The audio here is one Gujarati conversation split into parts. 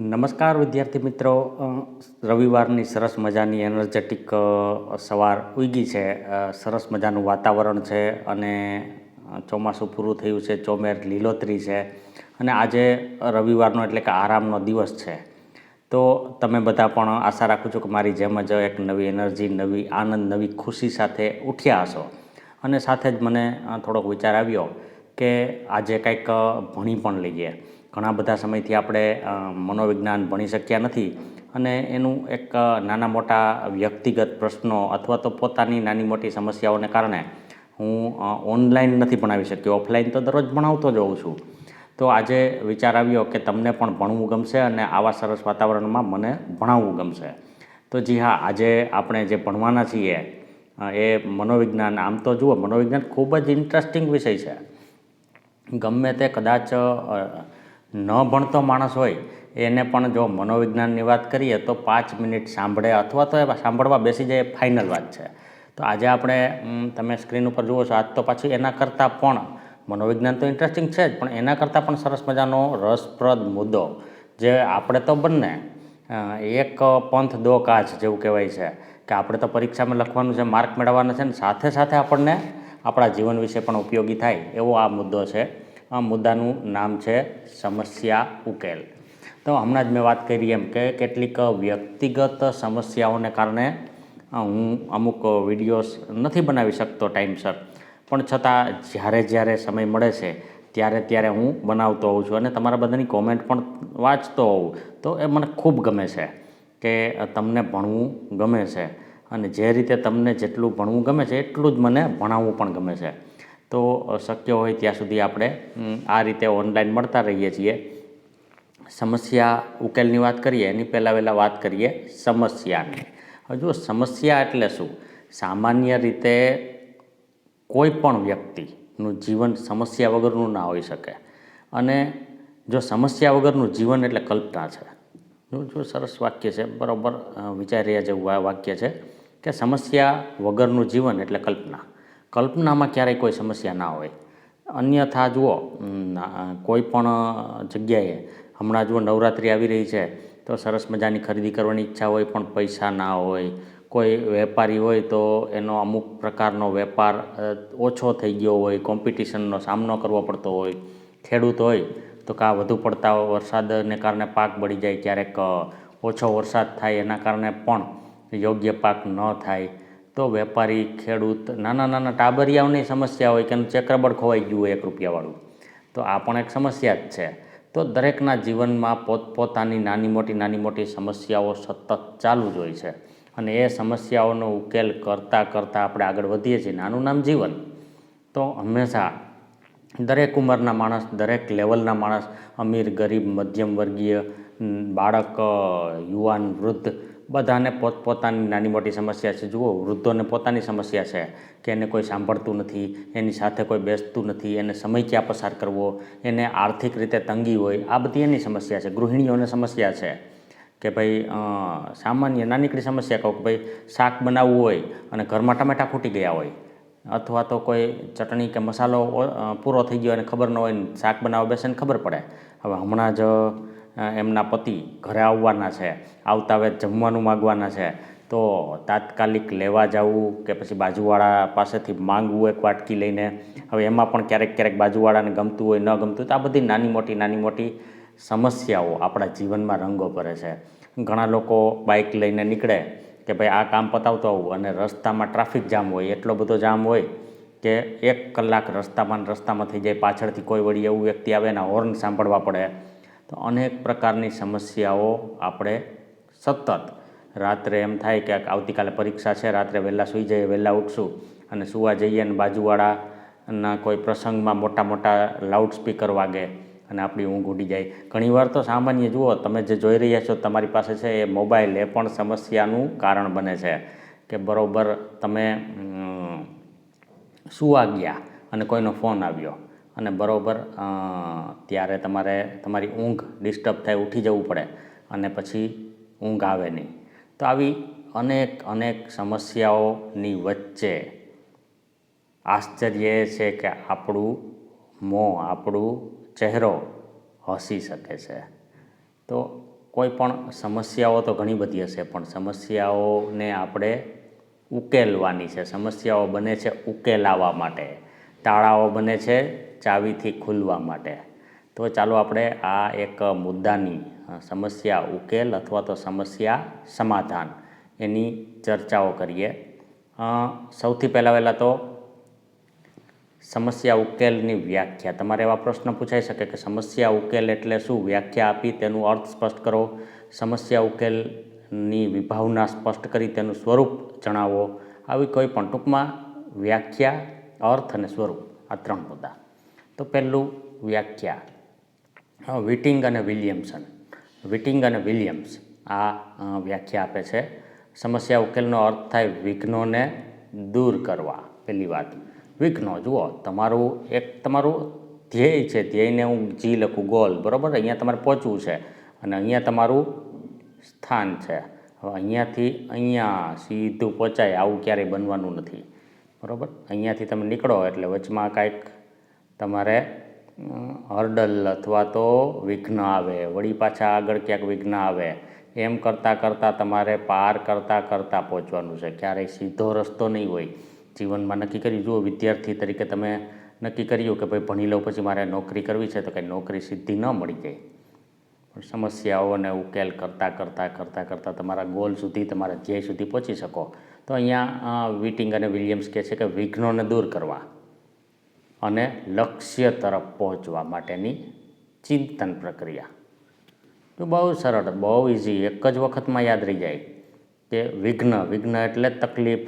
નમસ્કાર વિદ્યાર્થી મિત્રો. રવિવારની સરસ મજાની એનર્જેટિક સવાર ઉગી છે. સરસ મજાનું વાતાવરણ છે અને ચોમાસું પૂરું થયું છે. ચોમેર લીલોતરી છે. અને આજે રવિવારનો એટલે કે આરામનો દિવસ છે. તો તમે બધા પણ આશા રાખું છું કે મારી જેમ જ એક નવી એનર્જી, નવી આનંદ, નવી ખુશી સાથે ઉઠ્યા હશો. અને સાથે જ મને થોડોક વિચાર આવ્યો કે આજે કંઈક ભણી પણ લઈએ. ઘણા બધા સમયથી આપણે મનોવિજ્ઞાન ભણી શક્યા નથી અને એનું એક નાના મોટા વ્યક્તિગત પ્રશ્નો અથવા તો પોતાની નાની મોટી સમસ્યાઓને કારણે હું ઓનલાઈન નથી ભણાવી શક્યો. ઓફલાઈન તો દરરોજ ભણાવતો જ હોઉં છું. તો આજે વિચાર આવ્યો કે તમને પણ ભણવું ગમશે અને આવા સરસ વાતાવરણમાં મને ભણાવવું ગમશે. તો જી હા, આજે આપણે જે ભણવાના છીએ એ મનોવિજ્ઞાન, આમ તો જુઓ, મનોવિજ્ઞાન ખૂબ જ ઇન્ટરેસ્ટિંગ વિષય છે. ગમે તે કદાચ ન ભણતો માણસ હોય, એને પણ જો મનોવિજ્ઞાનની વાત કરીએ તો પાંચ મિનિટ સાંભળે અથવા તો સાંભળવા બેસી જાય એ ફાઇનલ વાત છે. તો આજે આપણે તમે સ્ક્રીન ઉપર જુઓ છો, આજ તો પાછી એના કરતાં પણ મનોવિજ્ઞાન તો ઇન્ટરેસ્ટિંગ છે જ, પણ એના કરતાં પણ સરસ મજાનો રસપ્રદ મુદ્દો, જે આપણે તો બંને એક પંથ દો કાચ જેવું કહેવાય છે, કે આપણે તો પરીક્ષામાં લખવાનું છે માર્ક મેળવવાના છે ને સાથે સાથે આપણને આપણા જીવન વિશે પણ ઉપયોગી થાય એવો આ મુદ્દો છે. આ મુદ્દાનું નામ છે સમસ્યા ઉકેલ. તો હમણાં જ મેં વાત કરી એમ કે કેટલીક વ્યક્તિગત સમસ્યાઓને કારણે હું અમુક વિડીયોઝ નથી બનાવી શકતો ટાઈમસર પણ છતાં જ્યારે જ્યારે સમય મળે છે, ત્યારે ત્યારે હું બનાવતો હોઉં છું અને તમારા બધાની કોમેન્ટ પણ વાંચતો હોઉં. તો એ મને ખૂબ ગમે છે કે તમને ભણવું ગમે છે અને જે રીતે તમને જેટલું ભણવું ગમે છે, એટલું જ મને ભણાવવું પણ ગમે છે. તો શક્ય હોય ત્યાં સુધી આપણે આ રીતે ઓનલાઈન મળતા રહીએ છીએ. સમસ્યા ઉકેલની વાત કરીએ એની પહેલાં વહેલાં વાત કરીએ સમસ્યાની. હવે જુઓ સમસ્યા એટલે શું? સામાન્ય રીતે કોઈ પણ વ્યક્તિનું જીવન સમસ્યા વગરનું ના હોઈ શકે. અને જો સમસ્યા વગરનું જીવન એટલે કલ્પના છે. જો જો સરસ વાક્ય છે બરાબર વિચારી રહ્યા જેવું આ વાક્ય છે કે સમસ્યા વગરનું જીવન એટલે કલ્પના. કલ્પનામાં ક્યારેય કોઈ સમસ્યા ના હોય. અન્યથા જુઓ કોઈ પણ જગ્યાએ, હમણાં જુઓ નવરાત્રિ આવી રહી છે, તો સરસ મજાની ખરીદી કરવાની ઈચ્છા હોય પણ પૈસા ના હોય. કોઈ વેપારી હોય તો એનો અમુક પ્રકારનો વેપાર ઓછો થઈ ગયો હોય, કોમ્પિટિશનનો સામનો કરવો પડતો હોય. ખેડૂત હોય તો કાં વધુ પડતા વરસાદને કારણે પાક બળી જાય, ક્યારેક ઓછો વરસાદ થાય એના કારણે પણ યોગ્ય પાક ન થાય. તો વેપારી, ખેડૂત, નાના નાના ટાબરિયાઓની સમસ્યા હોય કે એનું ચક્રબળ ખોવાઈ ગયું હોય એક રૂપિયાવાળું, તો આ પણ એક સમસ્યા જ છે. તો દરેકના જીવનમાં પોતપોતાની નાની મોટી નાની મોટી સમસ્યાઓ સતત ચાલુ જ હોય છે. અને એ સમસ્યાઓનો ઉકેલ કરતાં કરતાં આપણે આગળ વધીએ છીએ. નાનું નામ જીવન. તો હંમેશા દરેક ઉંમરના માણસ, દરેક લેવલના માણસ, અમીર, ગરીબ મધ્યમ વર્ગીય બાળક, યુવાન, વૃદ્ધ બધાને પોતપોતાની નાની મોટી સમસ્યા છે. જુઓ, વૃદ્ધોને પોતાની સમસ્યા છે કે એને કોઈ સાંભળતું નથી, એની સાથે કોઈ બેસતું નથી, એને સમય ક્યાં પસાર કરવો, એને આર્થિક રીતે તંગી હોય, આ બધી એની સમસ્યા છે. ગૃહિણીઓને સમસ્યા છે કે ભાઈ સામાન્ય નાનીકડી સમસ્યા કહું કે ભાઈ, શાક બનાવવું હોય અને ઘરમાં ટમેટાં ફૂટી ગયા હોય, અથવા તો કોઈ ચટણી કે મસાલો પૂરો થઈ ગયો અને ખબર ન હોય શાક બનાવવા બેસે ને ખબર પડે. હવે હમણાં જ એમના પતિ ઘરે આવવાના છે, આવતા વેત જમવાનું માગવાના છે, તો તાત્કાલિક લેવા જવું કે પછી બાજુવાળા પાસેથી માંગવું એક વાટકી લઈને? હવે એમાં પણ ક્યારેક ક્યારેક બાજુવાળાને ગમતું હોય, ન ગમતું તો આ બધી નાની મોટી નાની મોટી સમસ્યાઓ આપણા જીવનમાં રંગો ભરે છે. ઘણા લોકો બાઇક લઈને નીકળે કે ભાઈ આ કામ પતાવતો આવું અને રસ્તામાં ટ્રાફિક જામ હોય, એટલો બધો જામ હોય કે એક કલાક રસ્તામાં રસ્તામાં થઈ જાય, પાછળથી કોઈ વળી એવું વ્યક્તિ આવે એના હોર્ન સાંભળવા પડે. તો અનેક પ્રકારની સમસ્યાઓ આપણે સતત રાત્રે એમ થાય કે આવતીકાલે પરીક્ષા છે, રાત્રે વહેલા સૂઈ જઈએ, વહેલા ઉઠશું અને સુવા જઈએ અને બાજુવાળાના કોઈ પ્રસંગમાં મોટા મોટા લાઉડ સ્પીકર વાગે અને આપણી ઊંઘ ઉડી જાય. ઘણીવાર તો સામાન્ય, જુઓ, તમે જે જોઈ રહ્યા છો તમારી પાસે છે એ મોબાઈલ, એ પણ સમસ્યાનું કારણ બને છે કે બરાબર તમે સુવા ગયા અને કોઈનો ફોન આવ્યો. અને બરાબર ત્યારે તમારે, તમારી ઊંઘ ડિસ્ટર્બ થાય, ઉઠી જવું પડે અને પછી ઊંઘ આવે નહીં. તો આવી અનેક અનેક સમસ્યાઓની વચ્ચે આશ્ચર્ય એ છે કે આપણું મોં, આપણું ચહેરો હસી શકે છે. તો કોઈ પણ સમસ્યાઓ તો ઘણી બધી હશે, પણ સમસ્યાઓને આપણે ઉકેલવાની છે. સમસ્યાઓ બને છે ઉકેલાવા માટે. તાળાઓ બને છે ચાવીથી ખુલવા માટે. તો ચાલો આપણે આ એક મુદ્દાની સમસ્યા ઉકેલ અથવા તો સમસ્યા સમાધાન એની ચર્ચાઓ કરીએ. સૌથી પહેલાં વહેલાં તો સમસ્યા ઉકેલની વ્યાખ્યા. તમારે એવા પ્રશ્ન પૂછાઈ શકે કે સમસ્યા ઉકેલ એટલે શું? વ્યાખ્યા આપી તેનું અર્થ સ્પષ્ટ કરો. સમસ્યા ઉકેલની વિભાવના સ્પષ્ટ કરી તેનું સ્વરૂપ જણાવો. આવી કોઈ પણ ટૂંકમાં વ્યાખ્યા અર્થ અને સ્વરૂપ આ ત્રણ મુદ્દા. તો પહેલું વ્યાખ્યા. વિટિંગ અને વિલિયમસન. વિટિંગ અને વિલિયમ્સ આ વ્યાખ્યા આપે છે. સમસ્યા ઉકેલનો અર્થ થાય વિઘ્નોને દૂર કરવા. પહેલી વાત. વિઘ્નો, જુઓ, તમારું એક તમારું ધ્યેય છે, ધ્યેયને હું જી લખું, ગોલ, બરાબર? અહીંયા તમારે પહોંચવું છે. અને અહીંયા તમારું સ્થાન છે. હવે અહીંયાથી અહીંયા સીધું પહોંચાય, આવું ક્યારેય બનવાનું નથી. બરાબર? અહીંયાથી તમે નીકળો એટલે વચમાં કાંઈક તમારે હર્ડલ અથવા તો વિઘ્ન આવે, વળી પાછા આગળ ક્યાંક વિઘ્ન આવે, એમ કરતાં કરતાં તમારે પાર કરતાં કરતાં પહોંચવાનું છે. ક્યારેય સીધો રસ્તો નહીં હોય. જીવનમાં નક્કી કર્યું, જુઓ, વિદ્યાર્થી તરીકે તમે નક્કી કર્યું કે ભાઈ ભણી લો પછી મારે નોકરી કરવી છે તો કંઈ નોકરી સીધી ન મળી જાય. પણ સમસ્યાઓને ઉકેલ કરતાં કરતાં કરતાં કરતાં તમારા ગોલ સુધી, તમારા ધ્યેય સુધી પહોંચી શકો. તો અહીંયા વિટિંગ અને વિલિયમ્સ કહે છે કે વિઘ્નોને દૂર કરવા અને લક્ષ્ય તરફ પહોંચવા માટેની ચિંતન પ્રક્રિયા. તો બહુ સરળ, બહુ ઇઝી એક જ વખતમાં યાદ રહી જાય કે વિઘ્ન વિઘ્ન એટલે તકલીફ,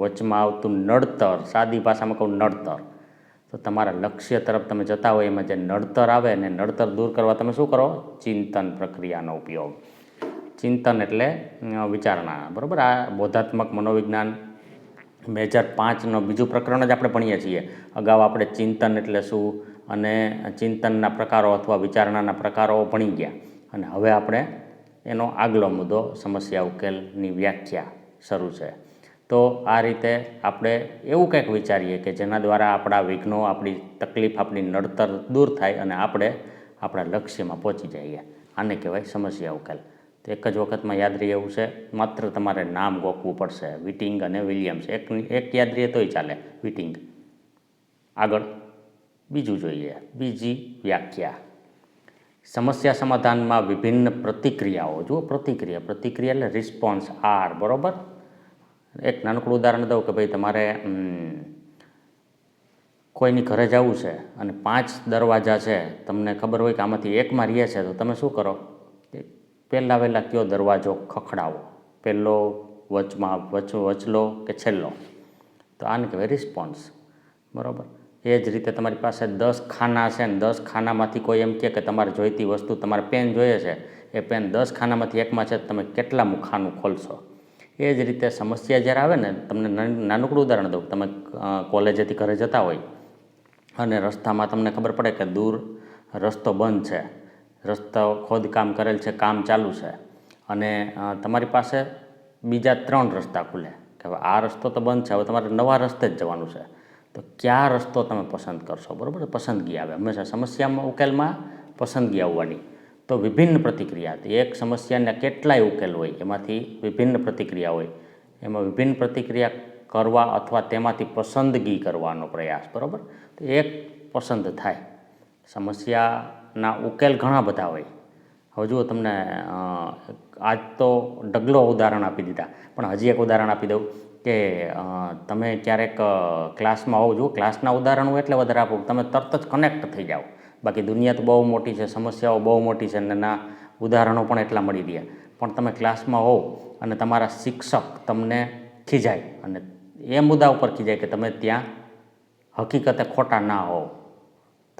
વચમાં આવતું નડતર, સાદી ભાષામાં કહું નડતર. તો તમારા લક્ષ્ય તરફ તમે જતા હોય એમાં જે નડતર આવે ને નડતર દૂર કરવા તમે શું કરો? ચિંતન પ્રક્રિયાનો ઉપયોગ. ચિંતન એટલે વિચારણા. બરાબર? આ બોધાત્મક મનોવિજ્ઞાન મેજર પાંચનો બીજું પ્રકરણ જ આપણે ભણીએ છીએ. અગાઉ આપણે ચિંતન એટલે શું? અને ચિંતનના પ્રકારો અથવા વિચારણાના પ્રકારો ભણી ગયા. અને હવે આપણે એનો આગલો મુદ્દો, સમસ્યા ઉકેલની વ્યાખ્યા શરૂ છે. તો આ રીતે આપણે એવું કંઈક વિચારીએ કે જેના દ્વારા આપણા વિઘ્નો, આપણી તકલીફ, આપણી નડતર દૂર થાય અને આપણે આપણા લક્ષ્યમાં પહોંચી જઈએ. આને કહેવાય સમસ્યા ઉકેલ. તો એક જ વખતમાં યાદ રહે એવું છે, માત્ર તમારે નામ ગોખવું પડશે. વિટિંગ અને વિલિયમ્સ એક એક યાદ રહે તોય ચાલે. વિટિંગ આગળ. બીજું જોઈએ. બીજી વ્યાખ્યા. સમસ્યા સમાધાનમાં વિભિન્ન પ્રતિક્રિયાઓ. જુઓ, પ્રતિક્રિયા. પ્રતિક્રિયા એટલે રિસ્પોન્સ આર બરોબર? એક નાનકડું ઉદાહરણ દઉં કે ભાઈ તમારે કોઈની ઘરે જવું છે અને પાંચ દરવાજા છે, તમને ખબર હોય કે આમાંથી એકમાં રહે છે, તો તમે શું કરો? પહેલાં વહેલાં કયો દરવાજો ખખડાવો? પહેલો વચમાં વચ, વચલો કે છેલ્લો? તો આને કહેવાય રિસ્પોન્સ બરાબર? એ જ રીતે તમારી પાસે દસ ખાના છે ને દસ ખાનામાંથી કોઈ એમ કહે કે તમારે જોઈતી વસ્તુ તમારે પેન જોઈએ છે, એ પેન દસ ખાનામાંથી એકમાં છે તમે કેટલા ખાનું ખોલશો? એ જ રીતે સમસ્યા જ્યારે આવે ને, તમને નાન- નાનકડું ઉદાહરણ દઉં, તમે કોલેજેથી ઘરે જતા હોય અને રસ્તામાં તમને ખબર પડે કે દૂર રસ્તો બંધ છે. રસ્તો ખોદકામ કરેલ છે, કામ ચાલુ છે. અને તમારી પાસે બીજા ત્રણ રસ્તા ખુલે કે હવે આ રસ્તો તો બંધ છે, હવે તમારે નવા રસ્તે જ જવાનું છે. તો કયા રસ્તો તમે પસંદ કરશો? બરાબર? પસંદગી આવે. હંમેશા સમસ્યામાં, ઉકેલમાં પસંદગી આવવાની. તો વિભિન્ન પ્રતિક્રિયા હતી. એક સમસ્યાના કેટલાય ઉકેલ હોય, એમાંથી વિભિન્ન પ્રતિક્રિયા હોય. એમાં વિભિન્ન પ્રતિક્રિયા કરવા અથવા તેમાંથી પસંદગી કરવાનો પ્રયાસ. બરાબર? તો એક પસંદ થાય. સમસ્યાના ઉકેલ ઘણા બધા હોય. હવે જુઓ તમને આજ તો ડગલો ઉદાહરણ આપી દીધા. પણ હજી એક ઉદાહરણ આપી દઉં કે તમે ક્યારેક ક્લાસમાં હોવ, જુઓ, ક્લાસના ઉદાહરણો એટલે વધારે આપું. તમે તરત જ કનેક્ટ થઈ જાઓ. બાકી દુનિયા તો બહુ મોટી છે, સમસ્યાઓ બહુ મોટી છે, અને ના, ઉદાહરણો પણ એટલા મળી રહ્યા. પણ તમે ક્લાસમાં હોવ અને તમારા શિક્ષક તમને ખીજાય. અને એ મુદ્દા ઉપર ખીજાય કે તમે ત્યાં હકીકતે ખોટા ના હોવ.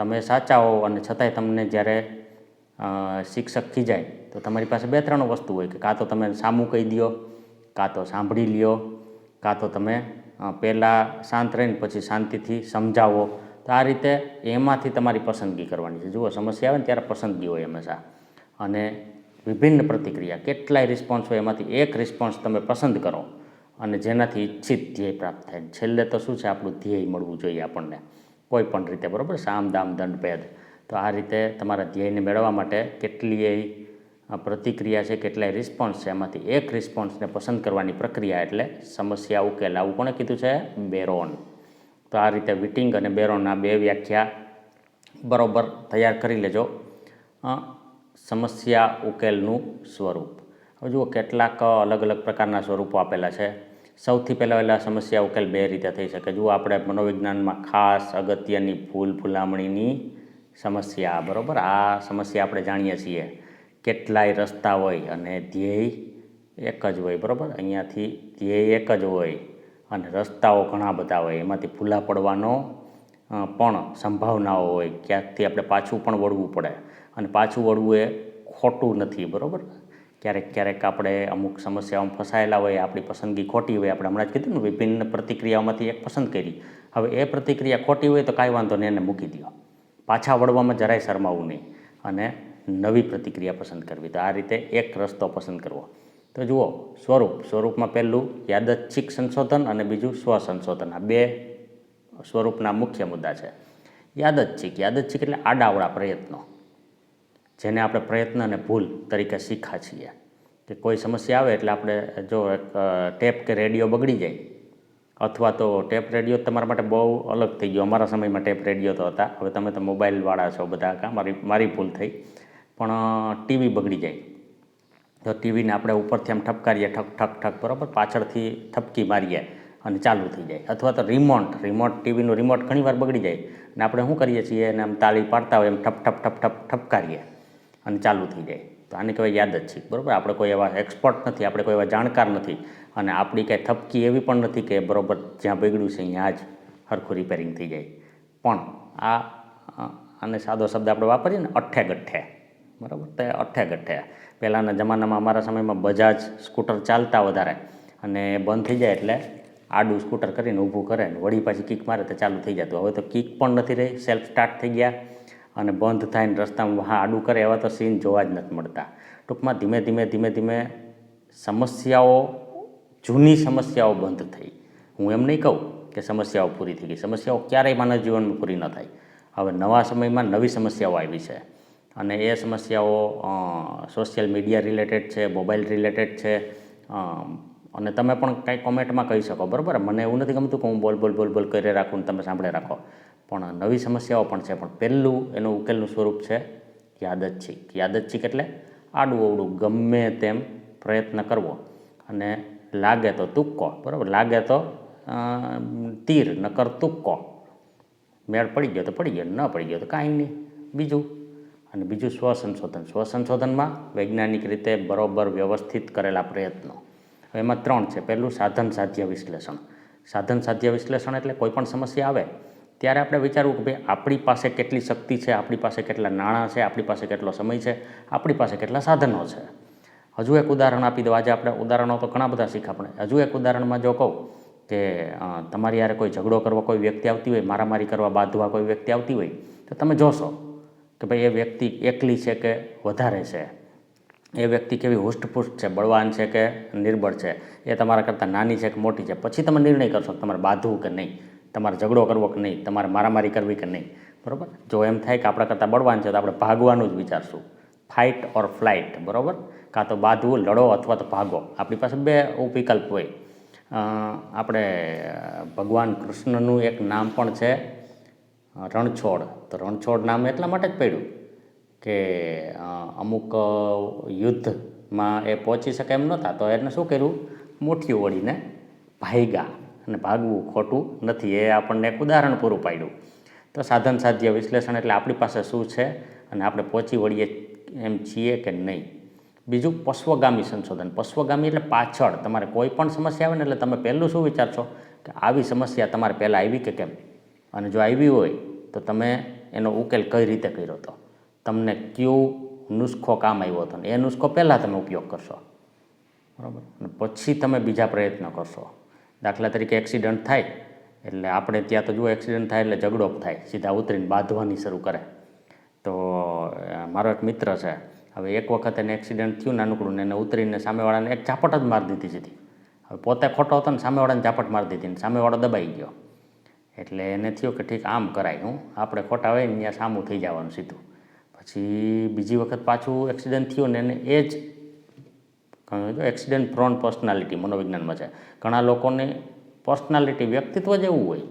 તમે સાચા હો અને છતાંય તમને જ્યારે શિક્ષક ખીજાય, તો તમારી પાસે બે ત્રણ વસ્તુ હોય કે કાં તો તમે સામું કહી દો કાં તો સાંભળી લ્યો, કાં તો તમે પહેલાં શાંત રહીને પછી શાંતિથી સમજાવો. તો આ રીતે એમાંથી તમારી પસંદગી કરવાની છે. જુઓ, સમસ્યા આવે ને ત્યારે પસંદગી હોય હંમેશા. અને વિભિન્ન પ્રતિક્રિયા, કેટલાય રિસ્પોન્સ હોય એમાંથી એક રિસ્પોન્સ તમે પસંદ કરો અને જેનાથી ઈચ્છિત ધ્યેય પ્રાપ્ત થાય. છેલ્લે તો શું છે? આપણું ધ્યેય મળવું જોઈએ આપણને. કોઈ પણ રીતે, બરાબર? સામ, દામ, દંડ, ભેદ. તો આ રીતે તમારા ધ્યેયને મેળવવા માટે કેટલીય પ્રતિક્રિયા છે, કેટલાય રિસ્પોન્સ છે, એમાંથી એક રિસ્પોન્સને પસંદ કરવાની પ્રક્રિયા એટલે સમસ્યા ઉકેલ. આવું કોણે કીધું છે? બેરોન. તો આ રીતે વિટિંગ અને બેરોન આ બે વ્યાખ્યા બરોબર તૈયાર કરી લેજો. સમસ્યા ઉકેલનું સ્વરૂપ. હવે જુઓ, કેટલાક અલગ અલગ પ્રકારના સ્વરૂપો આપેલા છે. સૌથી પહેલાં પહેલાં સમસ્યા ઉકેલ બે રીતે થઈ શકે. જો આપણે મનોવિજ્ઞાનમાં ખાસ અગત્યની ભૂલ ભૂલામણીની સમસ્યા, બરાબર? આ સમસ્યા આપણે જાણીએ છીએ. કેટલાય રસ્તા હોય અને ધ્યેય એક જ હોય, બરાબર? અહીંયાથી ધ્યેય એક જ હોય અને રસ્તાઓ ઘણા બધા હોય. એમાંથી ભૂલા પડવાનો પણ સંભાવનાઓ હોય. ક્યાંકથી આપણે પાછું પણ વળવું પડે. અને પાછું વળવું એ ખોટું નથી, બરાબર? ક્યારેક ક્યારેક આપણે અમુક સમસ્યાઓમાં ફસાયેલા હોય, આપણી પસંદગી ખોટી હોય, આપણે હમણાં જ કીધું ને, વિભિન્ન પ્રતિક્રિયાઓમાંથી એક પસંદ કરી. હવે એ પ્રતિક્રિયા ખોટી હોય તો કાંઈ વાંધો નહીં, એને મૂકી દો પાછા વળવામાં જરાય શરમાવું નહીં અને નવી પ્રતિક્રિયા પસંદ કરવી. તો આ રીતે એક રસ્તો પસંદ કરવો. તો જુઓ, સ્વરૂપ. સ્વરૂપમાં પહેલું યાદચ્છિક સંશોધન અને બીજું સ્વ સંશોધન. આ બે સ્વરૂપના મુખ્ય મુદ્દા છે. યાદચ્છિક. યાદચ્છિક એટલે આડાવડા પ્રયત્નો. જેને આપણે પ્રયત્ન અને ભૂલ તરીકે શીખા છીએ. કે કોઈ સમસ્યા આવે એટલે આપણે જો ટેપ કે રેડિયો બગડી જાય, અથવા તો ટેપ રેડિયો તમારા માટે બહુ અલગ થઈ ગયો. અમારા સમયમાં ટેપ રેડિયો તો હતા. હવે તમે તો મોબાઈલવાળા છો બધા કાં, મારી મારી ભૂલ થઈ. પણ ટીવી બગડી જાય. તો ટીવીને આપણે ઉપરથી આમ ઠપકારીએ, ઠક ઠક ઠક, બરાબર? પાછળથી ઠપકી મારીએ અને ચાલુ થઈ જાય. અથવા તો રિમોટ રિમોટ ટીવીનું રિમોટ ઘણીવાર બગડી જાય. અને આપણે શું કરીએ છીએ? એને આમ તાળી પાડતા હોય, એમ ઠપ ઠપ ઠપ ઠપ, ઠપકારીએ. અને ચાલુ થઈ જાય. તો આને કહેવાય યાદ જ છે. બરાબર? આપણે કોઈ એવા એક્સપર્ટ નથી, આપણે કોઈ એવા જાણકાર નથી અને આપણી કાંઈ થપકી એવી પણ નથી કે બરાબર જ્યાં બગડ્યું છે અહીંયા જ સરખું રિપેરિંગ થઈ જાય. પણ આ અને સાદો શબ્દ આપણે વાપરીએ ને અઠ્ઠે ગઠ્ઠે બરાબર? તે અઠ્ઠે ગઠ્ઠે પહેલાંના જમાનામાં અમારા સમયમાં બજાજ સ્કૂટર ચાલતા વધારે અને બંધ થઈ જાય એટલે આડું સ્કૂટર કરીને ઊભું કરે ને વળી પાછી કિક મારે તો ચાલુ થઈ જતું. હવે તો કિક પણ નથી રહી સેલ્ફ સ્ટાર્ટ થઈ ગયા. અને બંધ થાય ને રસ્તામાં હા આડું કરે એવા તો સીન જોવા જ નથી મળતા. ટૂંકમાં ધીમે ધીમે ધીમે ધીમે સમસ્યાઓ, જૂની સમસ્યાઓ બંધ થઈ. હું એમ નહીં કહું કે સમસ્યાઓ પૂરી થઈ ગઈ. સમસ્યાઓ ક્યારેય માનવ જીવનમાં પૂરી ન થાય. હવે નવા સમયમાં નવી સમસ્યાઓ આવી છે. અને એ સમસ્યાઓ સોશિયલ મીડિયા રિલેટેડ છે, મોબાઈલ રિલેટેડ છે અને તમે પણ કાંઈ કોમેન્ટમાં કહી શકો. બરાબર? મને એવું નથી ગમતું કે હું બોલ બોલ બોલ બોલ કરી રાખું ને તમે સાંભળે રાખો. પણ નવી સમસ્યાઓ પણ છે. પણ પહેલું એનું ઉકેલનું સ્વરૂપ છે યાદચ્છિક યાદચ્છિક એટલે આડું અવડું ગમે તેમ પ્રયત્ન કરવો. અને લાગે તો તુક્કો, બરાબર? લાગે તો તીર, નકર તુક્કો. મેળ પડી ગયો તો પડી ગયો, ન પડી ગયો તો કાંઈ નહીં. બીજું? અને બીજું સ્વસંશોધન સ્વસંશોધનમાં વૈજ્ઞાનિક રીતે બરોબર વ્યવસ્થિત કરેલા પ્રયત્નો. એમાં ત્રણ છે. પહેલું સાધન સાધ્ય વિશ્લેષણ. સાધન સાધ્ય વિશ્લેષણ એટલે કોઈ પણ સમસ્યા આવે ત્યારે આપણે વિચારવું કે ભાઈ આપણી પાસે કેટલી શક્તિ છે, આપણી પાસે કેટલા નાણાં છે, આપણી પાસે કેટલો સમય છે, આપણી પાસે કેટલા સાધનો છે. હજુ એક ઉદાહરણ આપી દો આજે આપણે ઉદાહરણો તો ઘણા બધા શીખ આપણે. હજુ એક ઉદાહરણમાં જો કહું કે તમારી યારે કોઈ ઝઘડો કરવા કોઈ વ્યક્તિ આવતી હોય, મારામારી કરવા બાંધવા કોઈ વ્યક્તિ આવતી હોય, તો તમે જોશો કે ભાઈ એ વ્યક્તિ એકલી છે કે વધારે છે? એ વ્યક્તિ કેવી હુષ્ટપુષ્ટ છે, બળવાન છે કે નિર્બળ છે? એ તમારા કરતાં નાની છે કે મોટી છે? પછી તમે નિર્ણય કરશો તમારે બાંધવું કે નહીં. તમારે ઝઘડો કરવો કે નહીં, તમારે મારામારી કરવી કે નહીં, બરાબર? જો એમ થાય કે આપણા કરતાં બળવાન છે, તો આપણે ભાગવાનું જ વિચારશું. ફાઇટ ઓર ફ્લાઇટ બરાબર? કાં તો બાંધવું, લડો અથવા તો ભાગો. આપણી પાસે બે વિકલ્પ હોય. આપણે ભગવાન કૃષ્ણનું એક નામ પણ છે રણછોડ. તો રણછોડ નામ એટલા માટે જ પડ્યું કે અમુક યુદ્ધમાં એ પહોંચી શકે એમ નહોતા. તો એને શું કર્યું? મુઠ્ઠીઓ વળીને ભાગ્યા અને ભાગવું ખોટું નથી. એ આપણને એક ઉદાહરણ પૂરું પાડ્યું. તો સાધન સાધ્ય વિશ્લેષણ એટલે આપણી પાસે શું છે અને આપણે પહોંચી વળીએ એમ છીએ કે નહીં. બીજું પશ્વગામી સંશોધન. પશ્વગામી એટલે પાછળ. તમારે કોઈ પણ સમસ્યા આવે ને એટલે તમે પહેલું શું વિચારશો? કે આવી સમસ્યા તમારે પહેલાં આવી કે કેમ? અને જો આવી હોય, તો તમે એનો ઉકેલ કઈ રીતે કર્યો હતો તમને કયો નુસ્ખો કામ આવ્યો હતો? ને એ નુસ્ખો પહેલાં તમે ઉપયોગ કરશો. બરાબર? અને પછી તમે બીજા પ્રયત્ન કરશો. દાખલા તરીકે એક્સિડન્ટ થાય, એટલે આપણે ત્યાં તો જુઓ એક્સિડન્ટ થાય એટલે ઝઘડો થાય, સીધા ઉતરીને બાંધવાની શરૂ કરે. તો મારો એક મિત્ર છે, હવે એક વખત એને એક્સિડન્ટ થયું નાનકડું ને એને ઉતરીને સામેવાળાને એક ઝાપટ જ મારી દીધી સીધી. હવે પોતે ખોટો હતો ને સામેવાળાને ઝાપટ મારી દીધી ને સામેવાળો દબાઈ ગયો. એટલે એને થયું કે ઠીક, આમ કરાય હું, આપણે ખોટા હોય ત્યાં સામું થઈ જવાનું સીધું. પછી બીજી વખત પાછું એક્સિડન્ટ થયું ને એને એ જ એક્સિડન્ટ પ્રોન પર્સનાલિટી મનોવિજ્ઞાનમાં છે. ઘણા લોકોને પર્સનાલિટી વ્યક્તિત્વ જ એવું હોય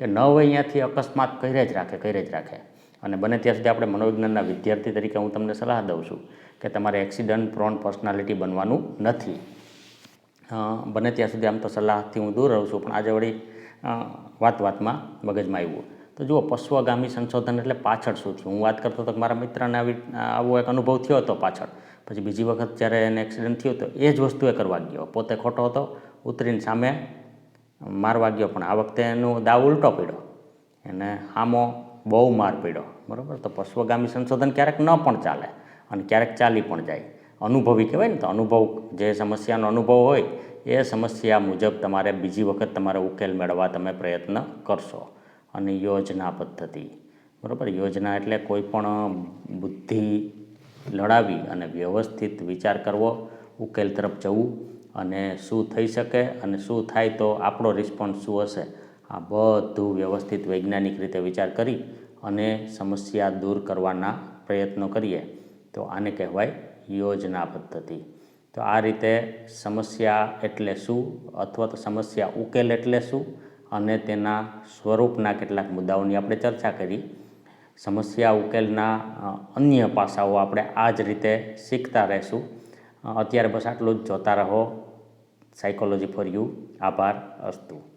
કે ન હોય અહીંયાથી અકસ્માત કરે જ રાખે કરે જ રાખે. અને બને ત્યાં સુધી આપણે મનોવિજ્ઞાનના વિદ્યાર્થી તરીકે હું તમને સલાહ દઉં છું કે તમારે એક્સિડન્ટ પ્રોન પર્સનાલિટી બનવાનું નથી. બને ત્યાં સુધી આમ તો સલાહથી હું દૂર રહું છું, પણ આજે વળી વાત વાતમાં મગજમાં આવ્યું. તો જુઓ, પશ્વગામી સંશોધન એટલે પાછળ શું થયું હું વાત કરતો કે મારા મિત્રને આવી, આવો એક અનુભવ થયો હતો પાછળ. પછી બીજી વખત જ્યારે એને એક્સિડન્ટ થયો તો એ જ વસ્તુ એ કરવા ગયો. પોતે ખોટો હતો, ઉતરીને સામે મારવા ગયો, પણ આ વખતે એનું દાવ ઉલટો પડ્યો. એને આમો બહુ માર પડ્યો. બરાબર? તો પશ્વગામી સંશોધન ક્યારેક ન પણ ચાલે અને ક્યારેક ચાલી પણ જાય. અનુભવી કહેવાય ને તો અનુભવ, જે સમસ્યાનો અનુભવ હોય, એ સમસ્યા મુજબ તમારે બીજી વખત તમારે ઉકેલ મેળવવા તમે પ્રયત્ન કરશો. અને યોજના પદ્ધતિ. બરાબર? યોજના એટલે કોઈ પણ બુદ્ધિ લડાવી અને વ્યવસ્થિત વિચાર કરવો, ઉકેલ તરફ જવું અને શું થઈ શકે અને શું થાય તો આપણો રિસ્પોન્સ શું હશે, આ બધું વ્યવસ્થિત વૈજ્ઞાનિક રીતે વિચાર કરી અને સમસ્યા દૂર કરવાના પ્રયત્નો કરીએ. તો આને કહેવાય યોજના પદ્ધતિ. તો આ રીતે સમસ્યા એટલે શું અથવા તો સમસ્યા ઉકેલ એટલે શું અને તેના સ્વરૂપના કેટલાક મુદ્દાઓની આપણે ચર્ચા કરી. સમસ્યા ઉકેલના અન્ય પાસાઓ આપણે આ જ રીતે શીખતા રહેશું. અત્યારે બસ આટલું જ. જોતા રહો. સાયકોલોજી ફોર યુ આભાર અસ્તુ.